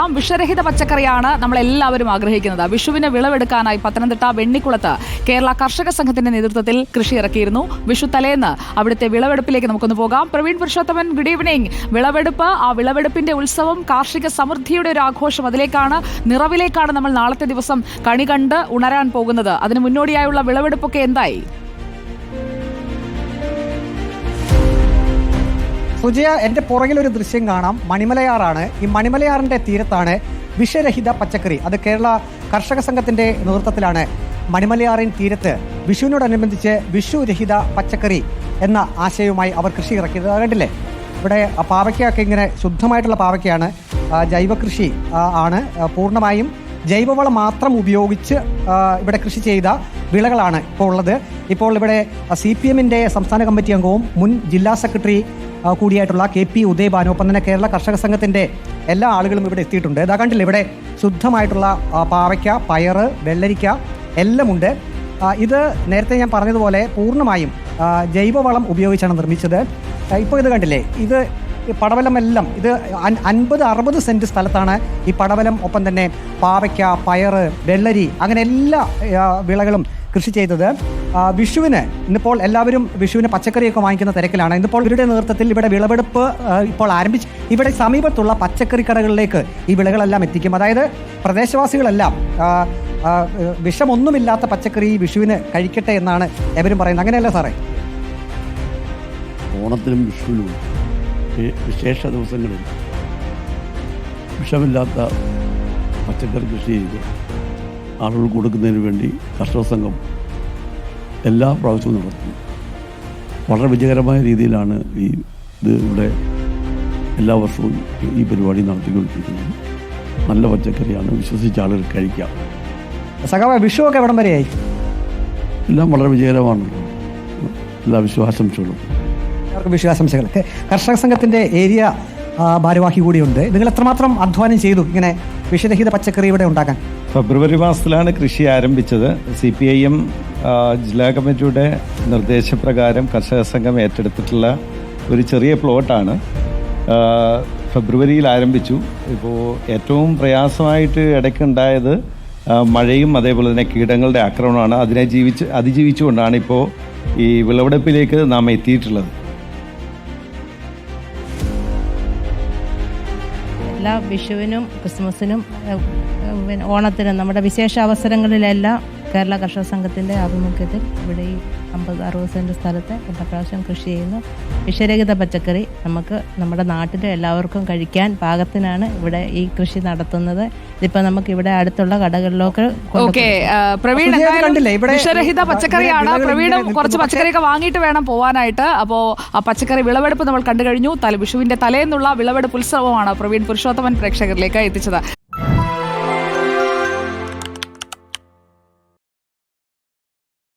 ആ വിഷരഹിത പച്ചക്കറിയാണ് നമ്മൾ എല്ലാവരും ആഗ്രഹിക്കുന്നത്. വിഷുവിന് വിളവെടുക്കാനായി പത്തനംതിട്ട വെണ്ണിക്കുളത്ത് കേരള കർഷക സംഘത്തിന്റെ നേതൃത്വത്തിൽ കൃഷി ഇറക്കിയിരുന്നു. വിഷു തലേന്ന് അവിടുത്തെ വിളവെടുപ്പിലേക്ക് നമുക്കൊന്ന് പോകാം. പ്രവീൺ പുരുഷോത്തമൻ ഗുഡ് ഈവനിങ് വിളവെടുപ്പ് ആ വിളവെടുപ്പിന്റെ ഉത്സവം കാർഷിക സമൃദ്ധിയുടെ ഒരു ആഘോഷം അതിലേക്കാണ് നിറവിലേക്കാണ് നമ്മൾ നാളത്തെ ദിവസം കണി കണ്ട് ഉണരാൻ പോകുന്നത്. അതിന് മുന്നോടിയായുള്ള വിളവെടുപ്പൊക്കെ എന്തായി? സുജയ എന്റെ പുറകിൽ ഒരു ദൃശ്യം കാണാം. മണിമലയാറാണ്. ഈ മണിമലയാറിന്റെ തീരത്താണ് വിഷരഹിത പച്ചക്കറി. അത് കേരള കർഷക സംഘത്തിന്റെ നേതൃത്വത്തിലാണ് മണിമലയാറിൻ തീരത്ത് വിഷുവിനോടനുബന്ധിച്ച് വിഷുരഹിത പച്ചക്കറി എന്ന ആശയവുമായി അവർ കൃഷി ഇറക്കിയത്. കണ്ടില്ലേ? ഇവിടെ പാവയ്ക്കൊക്കെ ഇങ്ങനെ ശുദ്ധമായിട്ടുള്ള പാവയ്ക്കാണ് ജൈവകൃഷി ജൈവ കൃഷി ആണ് പൂർണമായും ജൈവവളം മാത്രം ഉപയോഗിച്ച് ഇവിടെ കൃഷി ചെയ്ത വിളകളാണ് ഇപ്പോൾ ഉള്ളത്. ഇപ്പോൾ ഇവിടെ സി പി എമ്മിന്റെ സംസ്ഥാന കമ്മിറ്റി അംഗവും മുൻ ജില്ലാ സെക്രട്ടറി കൂടിയായിട്ടുള്ള കെ പി ഉദയഭാനു ഒപ്പം തന്നെ കേരള കർഷക സംഘത്തിന്റെ എല്ലാ ആളുകളും ഇവിടെ എത്തിയിട്ടുണ്ട്. ഇതാ കണ്ടില്ല ഇവിടെ ശുദ്ധമായിട്ടുള്ള പാവയ്ക്ക പയറ് വെള്ളരിക്ക എല്ലാമുണ്ട് ഇത് നേരത്തെ ഞാൻ പറഞ്ഞതുപോലെ പൂർണമായും ജൈവവളം ഉപയോഗിച്ചാണ് നിർമ്മിച്ചത്. ഇപ്പോൾ ഇത് കണ്ടില്ലേ ഇത് പടവലം പടവലമെല്ലാം ഇത് അൻ- അൻപത് അറുപത് സെന്റ് സ്ഥലത്താണ് ഈ പടവലം ഒപ്പം തന്നെ പാവയ്ക്ക പയറ് വെള്ളരി അങ്ങനെ എല്ലാ വിളകളും കൃഷി ചെയ്തത്. വിഷുവിന് ഇന്നിപ്പോൾ എല്ലാവരും വിഷുവിന് പച്ചക്കറിയൊക്കെ വാങ്ങിക്കുന്ന തിരക്കിലാണ്. ഇന്നിപ്പോൾ ഇവരുടെ നേതൃത്വത്തിൽ ഇവിടെ വിളവെടുപ്പ് ഇപ്പോൾ ആരംഭിച്ച് ഇവിടെ സമീപത്തുള്ള പച്ചക്കറി കടകളിലേക്ക് ഈ വിളകളെല്ലാം എത്തിക്കും. അതായത് പ്രദേശവാസികളെല്ലാം വിഷമൊന്നുമില്ലാത്ത പച്ചക്കറി വിഷുവിന് കഴിക്കട്ടെ എന്നാണ് എവരും പറയുന്നത്. അങ്ങനെയല്ല സാറേ? ഓണത്തിനും വിഷുവിനും വിശേഷ ദിവസങ്ങളിൽ വിഷമില്ലാത്ത പച്ചക്കറി കൃഷി ചെയ്ത് ആളുകൾ കൊടുക്കുന്നതിന് വേണ്ടി കർഷക സംഘം എല്ലാ പ്രാവശ്യവും നടത്തുന്നു. വളരെ വിജയകരമായ രീതിയിലാണ് ഈ ഇത് ഇവിടെ എല്ലാ വർഷവും ഈ പരിപാടി നടത്തിക്കൊണ്ടിരിക്കുന്നത്. നല്ല പച്ചക്കറിയാണ്. വിശ്വസിച്ച ആളുകൾ കഴിക്കാം. സഖാവ വിഷുവൊക്കെ എവിടം വരെയായി എല്ലാം വളരെ വിജയകരമാണ്. എല്ലാ വിശ്വാസംശകളും. എല്ലാവർക്കും വിശ്വാസംശകൾ. കർഷക സംഘത്തിന്റെ ഏരിയ ഭാരവാഹി കൂടിയുണ്ട്. നിങ്ങൾ എത്രമാത്രം അധ്വാനം ചെയ്തു ഇങ്ങനെ വിഷരഹിത പച്ചക്കറി ഇവിടെ ഉണ്ടാക്കാൻ? ഫെബ്രുവരി മാസത്തിലാണ് കൃഷി ആരംഭിച്ചത്. സി പി ഐ എം ജില്ലാ കമ്മിറ്റിയുടെ നിർദ്ദേശപ്രകാരം കർഷക സംഘം ഏറ്റെടുത്തിട്ടുള്ള ഒരു ചെറിയ പ്ലോട്ടാണ്. ഫെബ്രുവരിയിൽ ആരംഭിച്ചു. ഇപ്പോൾ ഏറ്റവും പ്രയാസമായിട്ട് ഇടയ്ക്കുണ്ടായത് മഴയും അതേപോലെ തന്നെ കീടങ്ങളുടെ ആക്രമണമാണ്. അതിനെ ജീവിച്ച് അതിജീവിച്ചുകൊണ്ടാണ് ഇപ്പോൾ ഈ വിളവെടുപ്പിലേക്ക് നാം എത്തിയിട്ടുള്ളത്. എല്ലാ വിഷുവിനും ക്രിസ്മസിനും ഓണത്തിനും നമ്മുടെ വിശേഷ അവസരങ്ങളിലെല്ലാം കേരള കർഷക സംഘത്തിന്റെ ആഭിമുഖ്യത്തിൽ ഇവിടെ ഈ അമ്പത് അറുപത് സെന്റ് സ്ഥലത്ത് എല്ലാ പ്രാവശ്യം കൃഷി ചെയ്യുന്നു വിഷരഹിത പച്ചക്കറി നമുക്ക് നമ്മുടെ നാട്ടിലെ എല്ലാവർക്കും കഴിക്കാൻ പാകത്തിനാണ് ഇവിടെ ഈ കൃഷി നടത്തുന്നത്. ഇതിപ്പോൾ നമുക്ക് ഇവിടെ അടുത്തുള്ള കടകളിലൊക്കെ ഓക്കെ പ്രവീൺ വിഷരഹിത പച്ചക്കറിയാണ് പ്രവീണ് കുറച്ച്. പച്ചക്കറിയൊക്കെ വാങ്ങിയിട്ട് വേണം പോവാനായിട്ട്. അപ്പോൾ ആ പച്ചക്കറി വിളവെടുപ്പ് നമ്മൾ കണ്ടു കഴിഞ്ഞു. തല വിഷുവിന്റെ തലേന്നുള്ള വിളവെടുപ്പ് ഉത്സവമാണ് പ്രവീൺ പുരുഷോത്തമൻ പ്രേക്ഷകരിലേക്ക് എത്തിച്ചത്.